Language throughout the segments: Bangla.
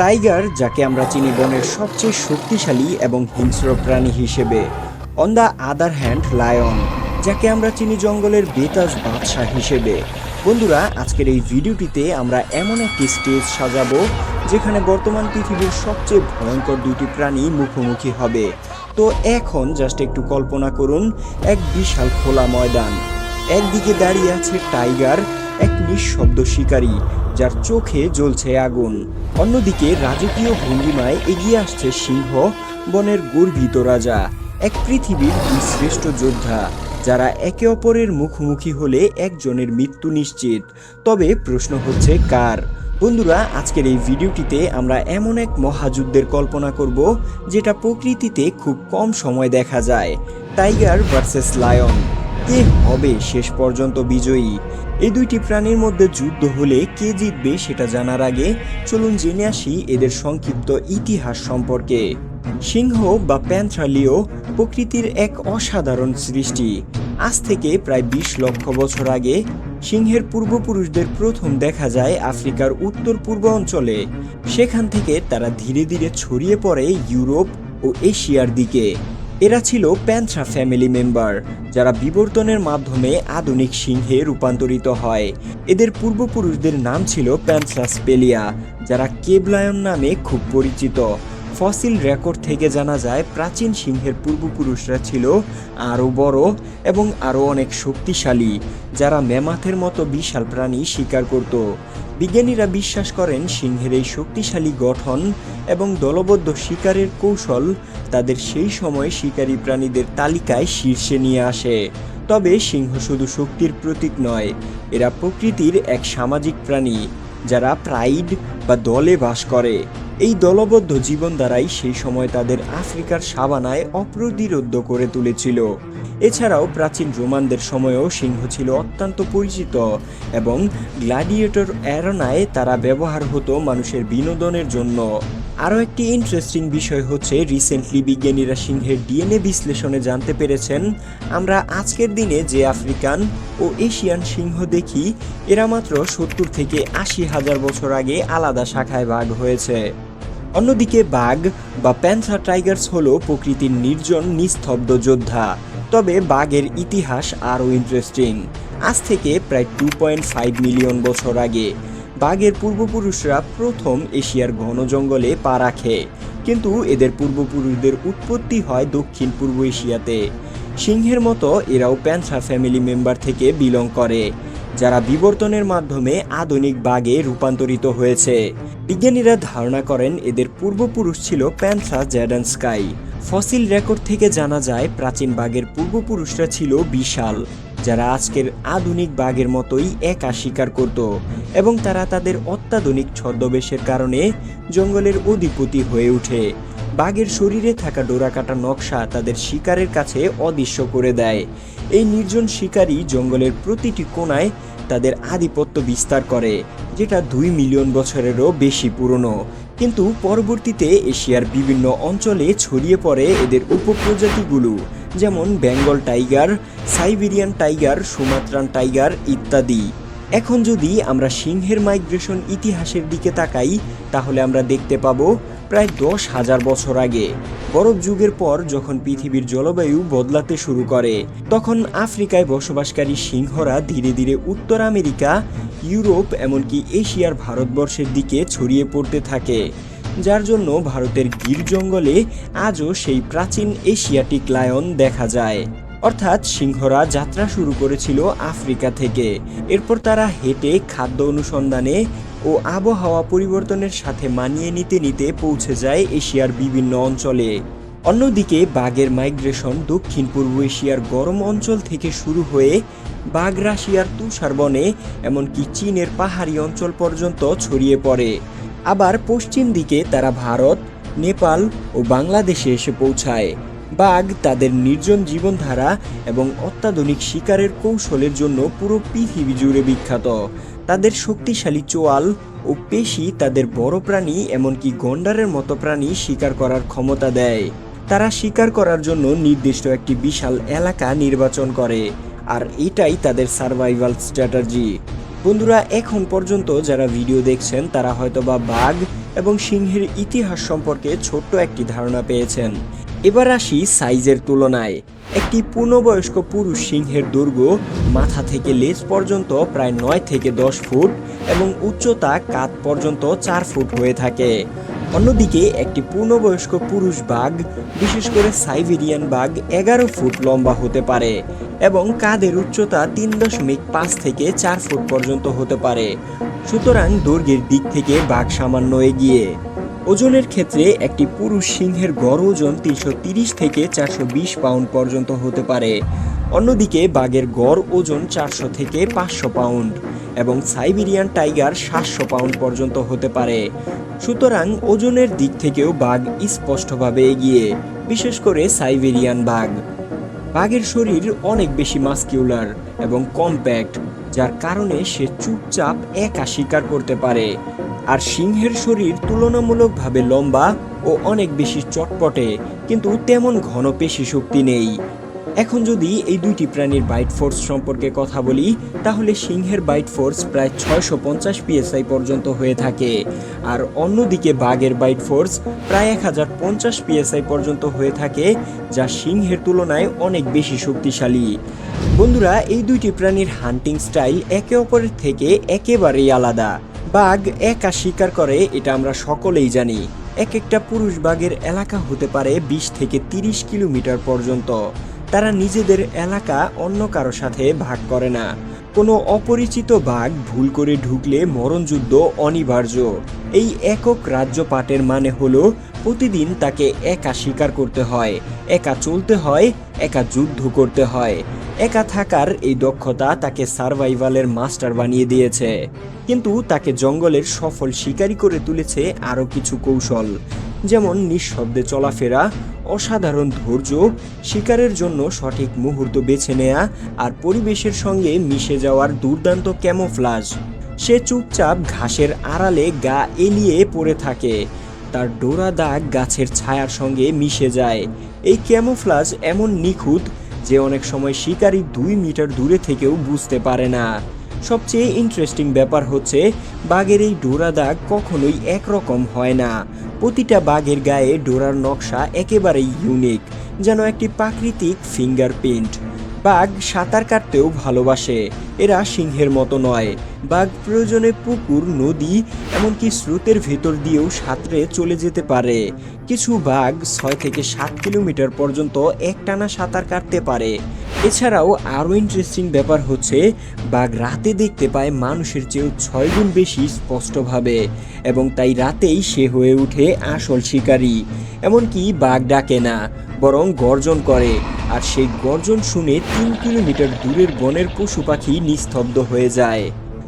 টাইগার, যাকে আমরা চিনি বনের সবচেয়ে শক্তিশালী এবং হিংস্র প্রাণী হিসেবে on the other hand lion যাকে আমরা চিনি জঙ্গলের বেতাজ বাদশাহ হিসেবে। বন্ধুরা, আজকের এই ভিডিওটিতে আমরা এমন একটি স্টেজ সাজাবো, যেখানে বর্তমান পৃথিবীর সবচেয়ে ভয়ঙ্কর দুইটি প্রাণী মুখোমুখি হবে। তো এখন জাস্ট একটু কল্পনা করুন, এক বিশাল খোলা ময়দান। একদিকে দাঁড়িয়ে আছে টাইগার, এক নিঃশব্দ শিকারী যার চোখে জ্বলছে আগুন। অন্যদিকে রাজকীয় ভঙ্গিমায় এগিয়ে আসছে সিংহ, বনের গর্বিত রাজা, এক পৃথিবীর দুই শ্রেষ্ঠ যোদ্ধা, যারা একে অপরের মুখোমুখি হলে একজনের মৃত্যু নিশ্চিত। তবে প্রশ্ন হচ্ছে কার? বন্ধুরা, আজকের এই ভিডিওটিতে আমরা এমন এক মহাযুদ্ধের কল্পনা করব, যেটা প্রকৃতিতে খুব কম সময় দেখা যায়, টাইগার ভার্সেস লায়ন। কে হবে শেষ পর্যন্ত বিজয়ী। এই দুইটি প্রাণীর মধ্যে যুদ্ধ হলে কে জিতবে সেটা জানার আগে চলুন জেনে আসি এদের সংক্ষিপ্ত ইতিহাস সম্পর্কে। সিংহ বা প্যান্থ্রালিও প্রকৃতির এক অসাধারণ সৃষ্টি। আজ থেকে প্রায় বিশ লক্ষ বছর আগে সিংহের পূর্বপুরুষদের প্রথম দেখা যায় আফ্রিকার উত্তর পূর্ব অঞ্চলে। সেখান থেকে তারা ধীরে ধীরে ছড়িয়ে পড়ে ইউরোপ ও এশিয়ার দিকে। এরা ছিল প্যান্থ্রা ফ্যামিলি মেম্বার, যারা বিবর্তনের মাধ্যমে আধুনিক সিংহে রূপান্তরিত হয়। এদের পূর্বপুরুষদের নাম ছিল প্যান্থ্রা স্পেলিয়া, যারা কেবলায়ন নামে খুব পরিচিত। ফসিল রেকর্ড থেকে জানা যায়, প্রাচীন সিংহের পূর্বপুরুষরা ছিল আরও বড় এবং আরও অনেক শক্তিশালী, যারা মেমাথের মতো বিশাল প্রাণী শিকার করত। বিজ্ঞানীরা বিশ্বাস করেন সিংহের এই শক্তিশালী গঠন এবং দলবদ্ধ শিকারের কৌশল তাদের সেই সময়ে শিকারী প্রাণীদের তালিকায় শীর্ষে নিয়ে আসে। তবে সিংহ শুধু শক্তির প্রতীক নয়, এরা প্রকৃতির এক সামাজিক প্রাণী, যারা প্রাইড বা দলে বাস করে। এই দলবদ্ধ জীবন দ্বারাই সেই সময় তাদের আফ্রিকার সাবানায় অপ্রতিরোধ্য করে তুলেছিল। এছাড়াও প্রাচীন রোমানদের সময়েও সিংহ ছিল অত্যন্ত পরিচিত এবং গ্ল্যাডিয়েটর অ্যারোনায় তারা ব্যবহার হতো মানুষের বিনোদনের জন্য। আরও একটি ইন্টারেস্টিং বিষয় হচ্ছে, রিসেন্টলি বিজ্ঞানীরা সিংহের ডিএনএ বিশ্লেষণে জানতে পেরেছেন, আমরা আজকের দিনে যে আফ্রিকান ও এশিয়ান সিংহ দেখি, এরা মাত্র সত্তর থেকে আশি হাজার বছর আগে আলাদা শাখায় ভাগ হয়েছে। অন্যদিকে বাঘ বা প্যান্থা টাইগার্স হলো প্রকৃতির নির্জন, নিস্তব্ধ যোদ্ধা। তবে বাঘের ইতিহাস আরও ইন্টারেস্টিং আজ থেকে প্রায় টু পয়েন্ট ফাইভ মিলিয়ন বছর আগে বাঘের পূর্বপুরুষরা প্রথম এশিয়ার ঘন জঙ্গলে পা রাখে। কিন্তু এদের পূর্বপুরুষদের উৎপত্তি হয় দক্ষিণ পূর্ব এশিয়াতে। সিংহের মতো এরাও প্যান্থা ফ্যামিলি মেম্বার থেকে বিলং করে, যারা বিবর্তনের মাধ্যমে আধুনিক বাঘে রূপান্তরিত হয়েছে। বিজ্ঞানীরা ধারণা করেন এদের পূর্বপুরুষ ছিল Panthera zdanskyi fossil record থেকে জানা যায়, প্রাচীন বাঘের পূর্বপুরুষরা ছিল বিশাল, যারা আজকের আধুনিক বাঘের মতোই একা শিকার করত এবং তারা তাদের অত্যাধুনিক ছদ্মবেশের কারণে জঙ্গলের অধিপতি হয়ে ওঠে। বাঘের শরীরে থাকা ডোরাকাটা নকশা তাদের শিকারের কাছে অদৃশ্য করে দেয়। এই নির্জন শিকারী জঙ্গলের প্রতিটি কোণায় তাদের আধিপত্য বিস্তার করে, যেটা দুই মিলিয়ন বছরেরও বেশি পুরনো। কিন্তু পরবর্তীতে এশিয়ার বিভিন্ন অঞ্চলে ছড়িয়ে পড়ে এদের উপপ্রজাতিগুলো, যেমন Bengal tiger, Siberian tiger, Sumatran tiger ইত্যাদি। এখন যদি আমরা সিংহের মাইগ্রেশন ইতিহাসের দিকে তাকাই, তাহলে আমরা দেখতে পাবো প্রায় দশ হাজার বছর আগে, বরফ যুগের পর যখন পৃথিবীর জলবায়ু বদলাতে শুরু করে, তখন আফ্রিকায় বসবাসকারী সিংহরা ধীরে ধীরে উত্তর আমেরিকা, ইউরোপ, এমনকি এশিয়ার ভারতবর্ষের দিকে ছড়িয়ে পড়তে থাকে, যার জন্য ভারতের গির জঙ্গলে আজও সেই প্রাচীন এশিয়াটিক লায়ন দেখা যায়। অর্থাৎ সিংহরা যাত্রা শুরু করেছিল আফ্রিকা থেকে। এরপর তারা হেঁটে খাদ্য অনুসন্ধানে ও আবহাওয়া পরিবর্তনের সাথে মানিয়ে নিতে নিতে পৌঁছে যায় এশিয়ার বিভিন্ন অঞ্চলে। অন্যদিকে, বাঘের মাইগ্রেশন দক্ষিণ পূর্ব এশিয়ার গরম অঞ্চল থেকে শুরু হয়ে বাঘ রাশিয়ার তুষার বনে, এমনকি চীনের পাহাড়ি অঞ্চল পর্যন্ত ছড়িয়ে পড়ে। আবার পশ্চিম দিকে তারা ভারত, নেপাল ও বাংলাদেশে এসে পৌঁছায়। বাঘ তাদের নির্জন জীবনধারা এবং অত্যাধুনিক শিকারের কৌশলের জন্য পুরো পৃথিবী জুড়ে বিখ্যাত। তাদের শক্তিশালী চোয়াল ও পেশি তাদের বড় প্রাণী এমনকি গন্ডারের মতো প্রাণী শিকার করার ক্ষমতা দেয়। তারা শিকার করার জন্য নির্দিষ্ট একটি বিশাল এলাকা নির্বাচন করে, আর এটাই তাদের সার্ভাইভাল স্ট্র্যাটাজি বন্ধুরা, এখন পর্যন্ত যারা ভিডিও দেখছেন, তারা হয়তোবা বাঘ এবং সিংহের ইতিহাস সম্পর্কে ছোট্ট একটি ধারণা পেয়েছেন। এবার আসি সাইজের তুলনায়। একটি পূর্ণবয়স্ক পুরুষ সিংহের দুর্গ মাথা থেকে লেজ পর্যন্ত প্রায় নয় থেকে দশ ফুট এবং উচ্চতা কাত পর্যন্ত চার ফুট হয়ে থাকে। অন্যদিকে একটি পূর্ণবয়স্ক পুরুষ বাঘ, বিশেষ করে সাইবেরিয়ান বাঘ, এগারো ফুট লম্বা হতে পারে এবং কাদের উচ্চতা তিন দশমিক পাঁচ থেকে চার ফুট পর্যন্ত হতে পারে। সুতরাং দুর্গের দিক থেকে বাঘ সামান্য এগিয়ে। ওজনের ক্ষেত্রে একটি পুরুষ সিংহের গড় ওজন তিনশো থেকে চারশো বিশ পাউন্ড পর্যন্ত হতে পারে। অন্যদিকে বাঘের গড় ওজন চারশো থেকে পাঁচশো পাউন্ড এবং সাইবেরিয়ান টাইগার সাতশো পাউন্ড পর্যন্ত হতে পারে। সুতরাং ওজনের দিক থেকেও বাঘ স্পষ্টভাবে এগিয়ে, বিশেষ করে সাইবেরিয়ান বাঘ। বাঘের শরীর অনেক বেশি মাস্কিউলার এবং কম্প্যাক্ট, যার কারণে সে চুপচাপ একা শিকার করতে পারে। আর সিংহের শরীর তুলনামূলকভাবে লম্বা ও অনেক বেশি চটপটে, কিন্তু তেমন ঘন পেশি শক্তি নেই। এখন যদি এই দুইটি প্রাণীর বাইট ফোর্স সম্পর্কে কথা বলি, তাহলে সিংহের বাইট ফোর্স প্রায় ছয়শো পঞ্চাশ পিএসআই পর্যন্ত হয়ে থাকে, আর অন্যদিকে বাঘের বাইট ফোর্স প্রায় এক হাজার পঞ্চাশ পিএসআই পর্যন্ত হয়ে থাকে, যা সিংহের তুলনায় অনেক বেশি শক্তিশালী। বন্ধুরা, এই দুইটি প্রাণীর হান্টিং স্টাইল একে অপরের থেকে একেবারেই আলাদা। বাঘ একা শিকার করে, এটা আমরা সকলেই জানি। এক একটা পুরুষ বাঘের এলাকা হতে পারে বিশ থেকে তিরিশ কিলোমিটার পর্যন্ত। তারা নিজেদের এলাকা অন্য কারও সাথে ভাগ করে না। কোনো অপরিচিত বাঘ ভুল করে ঢুকলে মরণযুদ্ধ অনিবার্য। এই একক রাজ্য পাটের মানে হলো, প্রতিদিন তাকে একা শিকার করতে হয়, একা চলতে হয়, একা যুদ্ধ করতে হয়। একা থাকার এই দক্ষতা তাকে সার্ভাইভালের মাস্টার বানিয়ে দিয়েছে। কিন্তু তাকে জঙ্গলের সফল শিকারী করে তুলেছে আরও কিছু কৌশল। যেমন নিঃশব্দে চলাফেরা, অসাধারণ ধৈর্য, শিকারের জন্য সঠিক মুহূর্ত বেছে নেয়া আর পরিবেশের সঙ্গে মিশে যাওয়ার দুর্দান্ত ক্যামোফ্লাজ। সে চুপচাপ ঘাসের আড়ালে গা এলিয়ে পড়ে থাকে। তার ডোরা দাগ গাছের ছায়ার সঙ্গে মিশে যায়। এই ক্যামোফ্লাজ এমন নিখুঁত যে অনেক সময় শিকারী দুই মিটার দূরে থেকেও বুঝতে পারে না। সবচেয়ে ইন্টারেস্টিং ব্যাপার হচ্ছে, বাঘের এই ডোরা দাগ কখনোই একরকম হয় না। প্রতিটা বাঘের গায়ে ডোরার নকশা একেবারেই ইউনিক যেন একটি প্রাকৃতিক ফিঙ্গারপ্রিন্ট বাঘ সাঁতার কাটতেও ভালোবাসে। এরা সিংহের মতো নয়। বাঘ প্রয়োজনে পুকুর, নদী, এমনকি স্রোতের ভেতর দিয়েও সাঁতরে চলে যেতে পারে। কিছু বাঘ ছয় থেকে সাত কিলোমিটার পর্যন্ত একটানা সাঁতার কাটতে পারে। এছাড়াও আরও ইন্টারেস্টিং ব্যাপার হচ্ছে, বাঘ রাতে দেখতে পায় মানুষের চেয়েও ছয় গুণ বেশি স্পষ্টভাবে, এবং তাই রাতেই সে হয়ে ওঠে আসল শিকারী। এমনকি বাঘ ডাকে না, বরং গর্জন করে, আর সেই গর্জন শুনে তিন কিলোমিটার দূরের বনের পশু পাখি নিস্তব্ধ হয়ে যায়।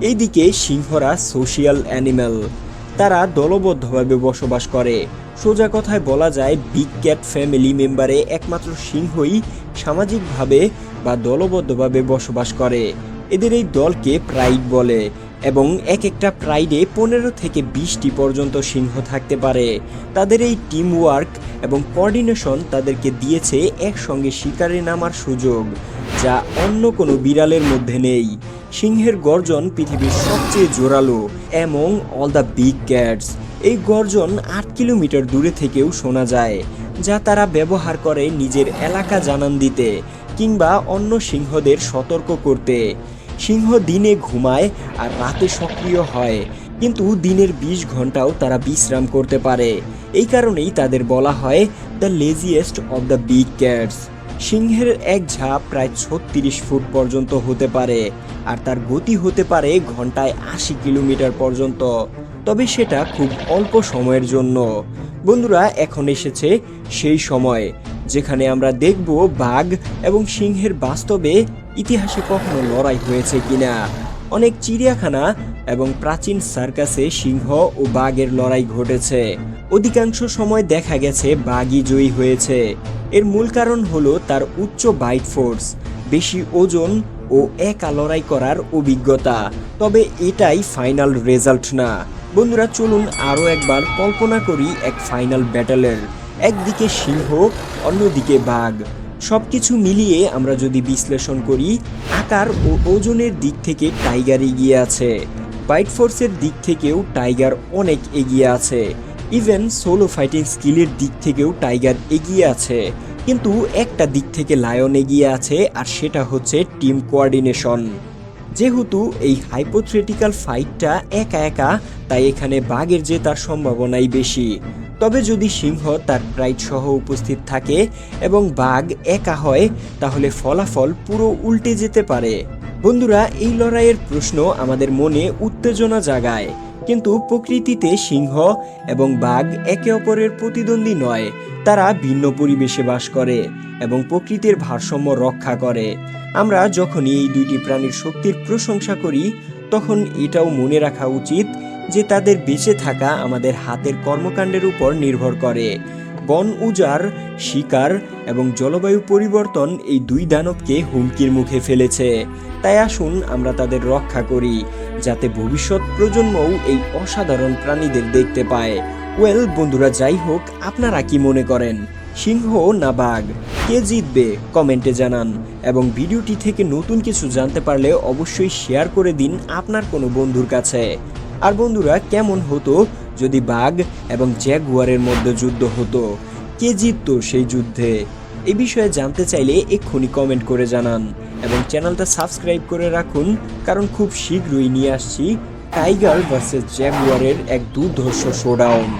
এইদিকে সিংহরা সোশিয়াল অ্যানিম্যাল। তারা দলবদ্ধভাবে বসবাস করে। সোজা কথায় বলা যায়, বিগ ক্যাট ফ্যামিলি মেম্বারে একমাত্র সিংহই সামাজিকভাবে বা দলবদ্ধভাবে বসবাস করে। এদের এই দলকে প্রাইড বলে এবং এক একটা প্রাইডে পনেরো থেকে বিশটি পর্যন্ত সিংহ থাকতে পারে। তাদের এই টিম ওয়ার্ক এবং কোঅর্ডিনেশন তাদেরকে দিয়েছে একসঙ্গে শিকারে নামার সুযোগ, যা অন্য কোনো বিড়ালের মধ্যে নেই। সিংহের গর্জন পৃথিবীর সবচেয়ে জোরালো এবং অল দ্য বিগ ক্যাটস এই গর্জন আট কিলোমিটার দূরে থেকেও শোনা যায়, যা তারা ব্যবহার করে নিজের এলাকা জানান দিতে কিংবা অন্য সিংহদের সতর্ক করতে। সিংহ দিনে ঘুমায় আর রাতে সক্রিয় হয়। কিন্তু দিনের বিশ ঘন্টাও তারা বিশ্রাম করতে পারে। এই কারণেই তাদের বলা হয় the laziest of the big cats সিংহের এক ঝাঁপ প্রায় ছত্রিশ ফুট পর্যন্ত হতে পারে আর তার গতি হতে পারে ঘন্টায় আশি কিলোমিটার পর্যন্ত। তবে সেটা খুব অল্প সময়ের জন্য। বন্ধুরা, এখন এসেছে সেই সময়, যেখানে আমরা দেখব বাঘ এবং সিংহের বাস্তবে ইতিহাসে কখনো লড়াই হয়েছে কিনা? অনেক চিড়িয়াখানা এবং প্রাচীন সার্কাসে সিংহ ও বাঘের লড়াই ঘটেছে। অধিকাংশ সময় দেখা গেছে বাঘই জয়ী হয়েছে। এর মূল কারণ হলো তার উচ্চ বাইট ফোর্স, বেশি ওজন ও একা লড়াই করার অভিজ্ঞতা। তবে এটাই ফাইনাল রেজাল্ট না। বন্ধুরা, চলুন আরও একবার কল্পনা করি এক ফাইনাল ব্যাটেলের। একদিকে সিংহ, অন্যদিকে বাঘ। সবকিছু মিলিয়ে আমরা যদি বিশ্লেষণ করি, আকার ও ওজনের দিক থেকে টাইগার এগিয়ে আছে। বাইট ফোর্সের দিক থেকেও টাইগার অনেক এগিয়ে আছে। ইভেন সোলো ফাইটিং স্কিলের দিক থেকেও টাইগার এগিয়ে আছে। কিন্তু একটা দিক থেকে লায়ন এগিয়ে আছে, আর সেটা হচ্ছে টিম কোয়ার্ডিনেশন যেহেতু এই হাইপোথ্রেটিক্যাল ফাইটটা একা একা, তাই এখানে বাঘের জেতার সম্ভাবনাই বেশি। তবে যদি সিংহ তার প্রাইড সহ উপস্থিত থাকে এবং বাঘ একা হয়, তাহলে ফলাফল পুরো উল্টে যেতে পারে। বন্ধুরা, এই লড়াইয়ের প্রশ্ন আমাদের মনে উত্তেজনা জাগায়। কিন্তু প্রকৃতিতে সিংহ এবং বাঘ একে অপরের প্রতিদ্বন্দ্বী নয়, তারা ভিন্ন পরিবেশে বাস করে এবং প্রকৃতির ভারসাম্য রক্ষা করে। আমরা যখনই এই দুইটি প্রাণীর শক্তির প্রশংসা করি, তখন এটাও মনে রাখা উচিত যে তাদের বেঁচে থাকা আমাদের হাতের কর্মকাণ্ডের উপর নির্ভর করে। বন উজাড়, শিকার এবং জলবায়ু পরিবর্তন এই দুই দানবকে হুমকির মুখে ফেলেছে। তাই আসুন আমরা তাদের রক্ষা করি। যাতে ভবিষ্যৎ প্রজন্মও এই অসাধারণ প্রাণীদের দেখতে পায়। ওয়েল, বন্ধুরা, যাই হোক, আপনারা কি মনে করেন? সিংহ না বাঘ? কে জিতবে? কমেন্টে জানান। এবং ভিডিওটি থেকে নতুন কিছু জানতে পারলে অবশ্যই শেয়ার করে দিন আপনার কোনো বন্ধুর কাছে। আর বন্ধুরা, কেমন হতো যদি বাঘ এবং জ্যাগুয়ারের মধ্যে যুদ্ধ হতো? কে জিততো সেই যুদ্ধে? এই বিষয়ে জানতে চাইলে এক্ষুনি কমেন্ট করে জানান এবং চ্যানেলটা সাবস্ক্রাইব করে রাখুন, কারণ খুব শীঘ্রই নিয়ে আসছি টাইগার ভার্সেস জ্যাগুয়ারের এক দুর্ধর্ষ শোডাউন।